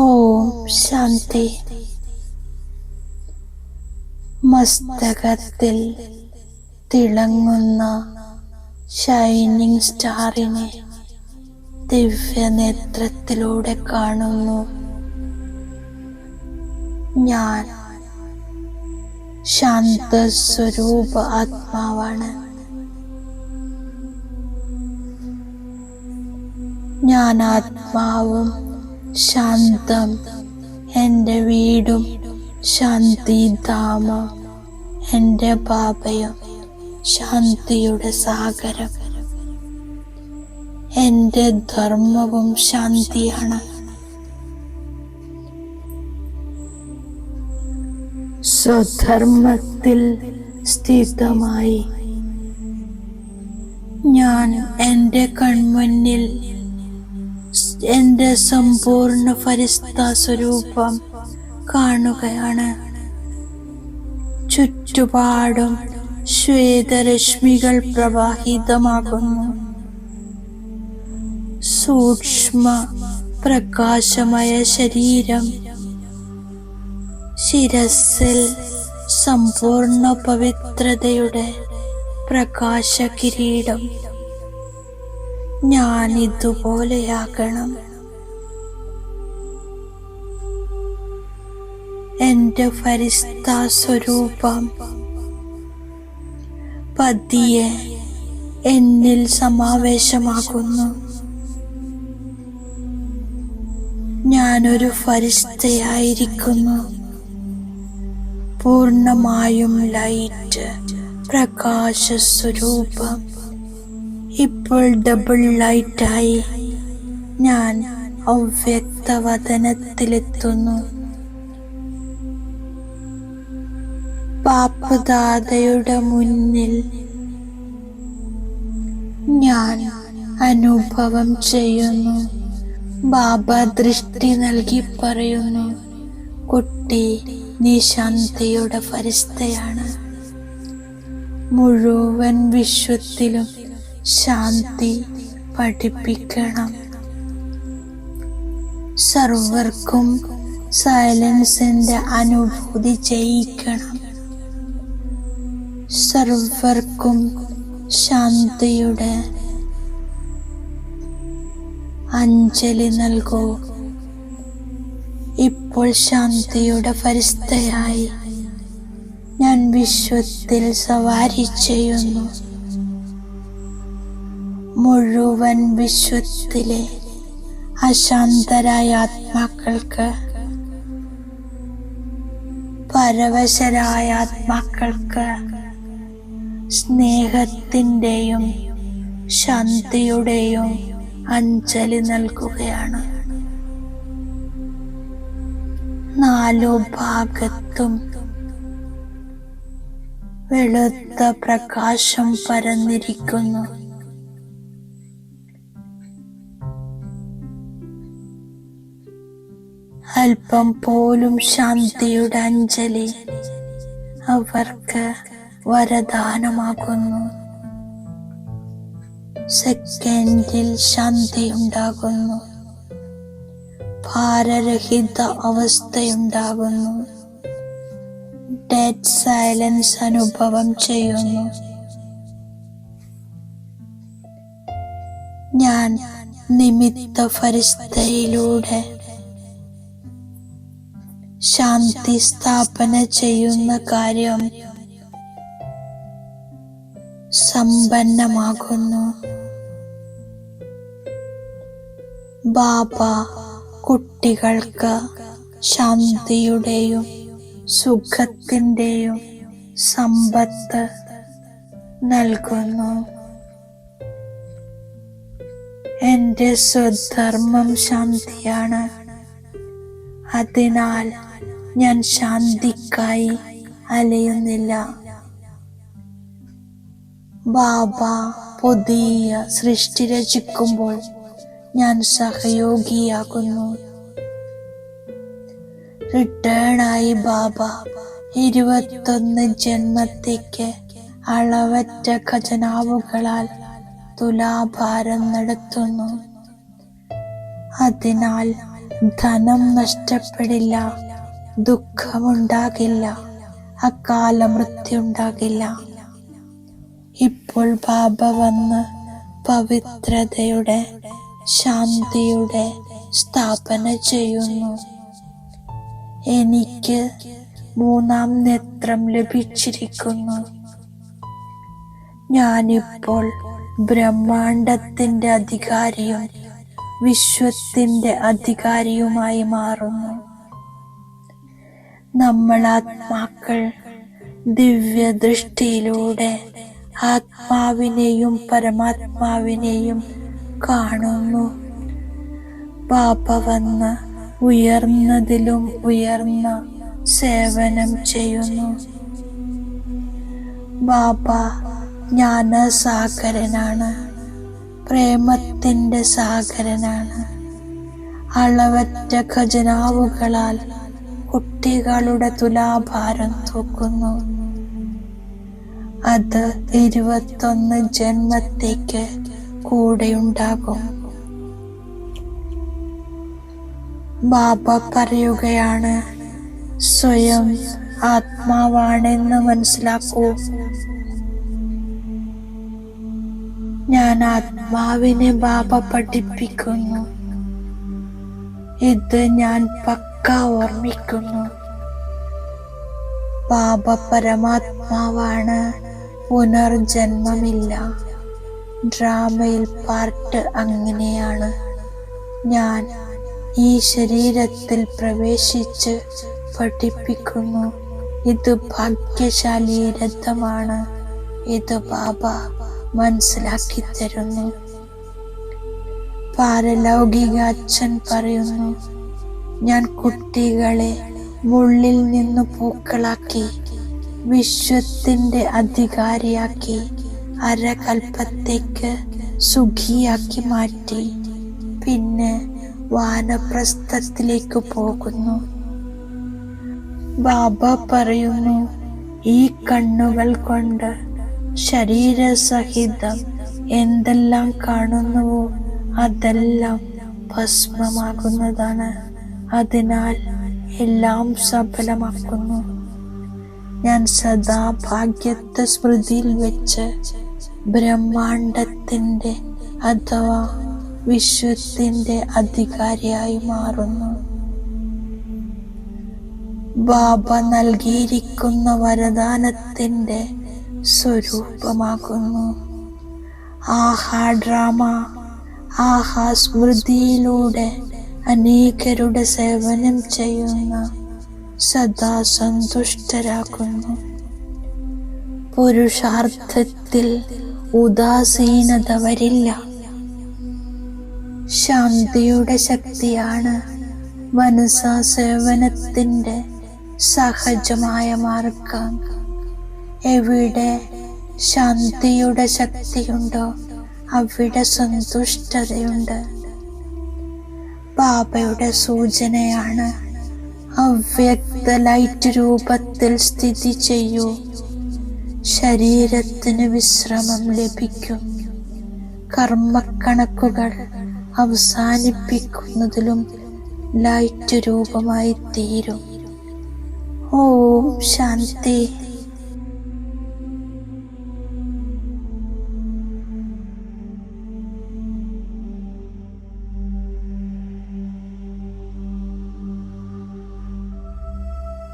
ഓം ശാന്തി. മസ്തകത്തിൽ തിളങ്ങുന്ന ഷൈനിങ് സ്റ്റാറിനെ ദിവ്യനേത്രത്തിലൂടെ കാണുന്നു. ഞാൻ ശാന്തസ്വരൂപ ആത്മാവാണ്. ഞാൻ ആത്മാവും ശാന്തം. എന്റെ വീടും ശാന്തിധാമം. എന്റെ ബാബയും ശാന്തിയുടെ സാഗരം. എന്റെ ധർമ്മവും ശാന്തിയാണ്. സ്വധർമ്മത്തിൽ സ്ഥിതമായി. ഞാൻ എന്റെ കൺമുന്നിൽ എന്റെ സമ്പൂർണ ഫരിസ്ത സ്വരൂപം കാണുകയാണ്. ചുറ്റുപാടും ശ്വേതരശ്മികൾ പ്രവാഹിതമാകുന്നു. സൂക്ഷ്മ പ്രകാശമയ ശരീരം ശിരസിൽ സമ്പൂർണ പവിത്രതയുടെ പ്രകാശ കിരീടം ഞാൻ ഇതുപോലെയാകണം എന്റെ ഫരിസ്ത സ്വരൂപം പതിയെ എന്നിൽ സമാവേശമാകുന്നു. ഞാനൊരു ഫരിസ്തയായിരിക്കുന്നു. പൂർണമായും ലൈറ്റ് പ്രകാശ സ്വരൂപം ഇപ്പോൾ ഡബിൾ ലൈറ്റായി ഞാൻ അവ്യക്തവതനത്തിലെത്തുന്നു പാപ്പദാതയുടെ മുന്നിൽ ഞാൻ അനുഭവം ചെയ്യുന്നു. ബാബ ദൃഷ്ടി നൽകി പറയുന്നു കുട്ടി നീ ശാന്തിയുടെ ഫരിസ്തയാണ്. മുഴുവൻ വിശ്വത്തിലും ശാന്തി പഠിപ്പിക്കണം. സർവർക്കും സൈലൻസിന്റെ അനുഭൂതി ചെയ്യിക്കണം. സർവർക്കും ശാന്തിയുടെ അഞ്ജലി നൽകൂ. ഇപ്പോൾ ശാന്തിയുടെ ഫരിസ്തയായി ഞാൻ വിശ്വത്തിൽ സവാരി ചെയ്യുന്നു. മുഴുവൻ വിശ്വത്തിലെ അശാന്തരായ ആത്മാക്കൾക്ക് പരവശരായ ആത്മാക്കൾക്ക് സ്നേഹത്തിന്റെയും ശാന്തിയുടെയും അഞ്ജലി നൽകുകയാണ്. നാലു ഭാഗത്തും വെളുത്ത പ്രകാശം പരന്നിരിക്കുന്നു. അല്പം പോലും ശാന്തിയുടെ അഞ്ജലി അവർക്ക് വരദാനമാകുന്നു. സെക്കൻഡിൽ ശാന്തി ഉണ്ടാകുന്നു ഭാരരഹിത അവസ്ഥയുണ്ടാകുന്നു. ഡെഡ് സൈലൻസ് അനുഭവം ചെയ്യുന്നു. ഞാൻ നിമിത്ത ഫരിസ്തയിലൂടെ ശാന്തി സ്ഥാപന ചെയ്യുന്ന കാര്യം സമ്പന്നമാകുന്നു. ബാബ കുട്ടികൾക്ക് ശാന്തിയുടെയും സുഖത്തിന്റെയും സമ്പത്ത് നൽകുന്നു. എന്റെ സ്വധർമ്മം ശാന്തിയാണ്. അതിനാൽ ഞാൻ ശാന്തിക്കായി അലയുന്നില്ല. ബാബ പുതിയ സൃഷ്ടി രചിക്കുമ്പോൾ ഞാൻ സഹയോഗിയാകുന്നു. റിട്ടേണായി ബാബ ഇരുപത്തൊന്ന് ജന്മത്തേക്ക് അളവറ്റ ഖജനാവുകളാൽ തുലാഭാരം നടത്തുന്നു. അതിനാൽ ധനം നഷ്ടപ്പെടില്ല ദുഃഖമുണ്ടാകില്ല അകാല മൃത്യുണ്ടാകില്ല ഇപ്പോൾ ബാബ വന്ന് പവിത്രതയുടെ ശാന്തിയുടെ സ്ഥാപന ചെയ്യുന്നു. എനിക്ക് മൂന്നാം നേത്രം ലഭിച്ചിരിക്കുന്നു. ഞാനിപ്പോൾ ബ്രഹ്മാണ്ടത്തിന്റെ അധികാരിയും വിശ്വത്തിന്റെ അധികാരിയുമായി മാറുന്നു. നമ്മൾ ആത്മാക്കൾ ദിവ്യദൃഷ്ടിയിലൂടെ ആത്മാവിനെയും പരമാത്മാവിനെയും കാണുന്നു. പാപ വന്ന് ഉയർന്നതിലും ഉയർന്ന സേവനം ചെയ്യുന്നു. ബാബ ജ്ഞാനസാഗരനാണ്. പ്രേമത്തിന്റെ സാഗരനാണ്. അളവറ്റ ഖജനാവുകളാൽ കുട്ടികളുടെ തുലാഭാരം തൂക്കുന്നു. അത് ഇരുപത്തൊന്ന് ജന്മത്തേക്ക് കൂടെയുണ്ടാകും. ബാബ പറയുകയാണ് സ്വയം ആത്മാവാണെന്ന് മനസ്സിലാക്കൂ. ഞാൻ ആത്മാവിനെ ബാബ പഠിപ്പിക്കുന്നു. ഇത് ഞാൻ പക്ക ഓർമ്മിക്കുന്നു. ബാബ പരമാത്മാവാണ്. പുനർജന്മമില്ല. ഡ്രാമയിൽ പാർട്ട് അങ്ങനെയാണ്. ഞാൻ ഈ ശരീരത്തിൽ പ്രവേശിച്ച് പഠിപ്പിക്കുന്നു. ഇത് ഭാഗ്യശാലി രഥമാണ്. ഇത് ബാബ മനസ്സിലാക്കി തരുന്നു പാരലൗകിക അച്ഛൻ പറയുന്നു ഞാൻ കുട്ടികളെ മുള്ളിൽ നിന്നു പൂക്കളാക്കി വിശ്വത്തിന്റെ അധികാരിയാക്കി അരകൽപ്പത്തേക്ക് സുഖിയാക്കി മാറ്റി പിന്നെ വാനപ്രസ്ഥത്തിലേക്ക് പോകുന്നു. ബാബ പറയുന്നു ഈ കണ്ണുകൾ കൊണ്ട് ശരീരസഹിതം എന്തെല്ലാം കാണുന്നുവോ അതെല്ലാം ഭസ്മമാകുന്നതാണ്. അതിനാൽ എല്ലാം സഫലമാക്കുന്നു. ഞാൻ സദാ ഭാഗ്യത്തെ സ്മൃതിയിൽ വെച്ച് ബ്രഹ്മാണ്ടത്തിന്റെ അഥവാ വിശ്വത്തിന്റെ അധികാരിയായി മാറുന്നു. ബാബ നൽകിയിരിക്കുന്ന വരദാനത്തിന്റെ സ്വരൂപമാകുന്നു. ആഹാ ഡ്രാമ ആഹാ സ്മൃതിയിലൂടെ അനേകരുടെ സേവനം ചെയ്യുന്ന സദാ സന്തുഷ്ടരാക്കുന്നു പുരുഷാർത്ഥത്തിൽ ഉദാസീനത വരില്ല. ശാന്തിയുടെ ശക്തിയാണ് മനസ്സാ സേവനത്തിന്റെ സഹജമായ മാർഗം. എവിടെ ശാന്തിയുടെ ശക്തിയുണ്ടോ അവിടെ സന്തുഷ്ടതയുണ്ട്. ബാബയുടെ സൂചനയാണ് അവ്യക്ത ലൈറ്റ് രൂപത്തിൽ സ്ഥിതി ചെയ്യൂ. ശരീരത്തിന് വിശ്രമം ലഭിക്കും. കർമ്മക്കണക്കുകൾ അവസാനിപ്പിക്കുന്നതിലും ലൈറ്റ് രൂപമായി തീരും ഓം ശാന്തി.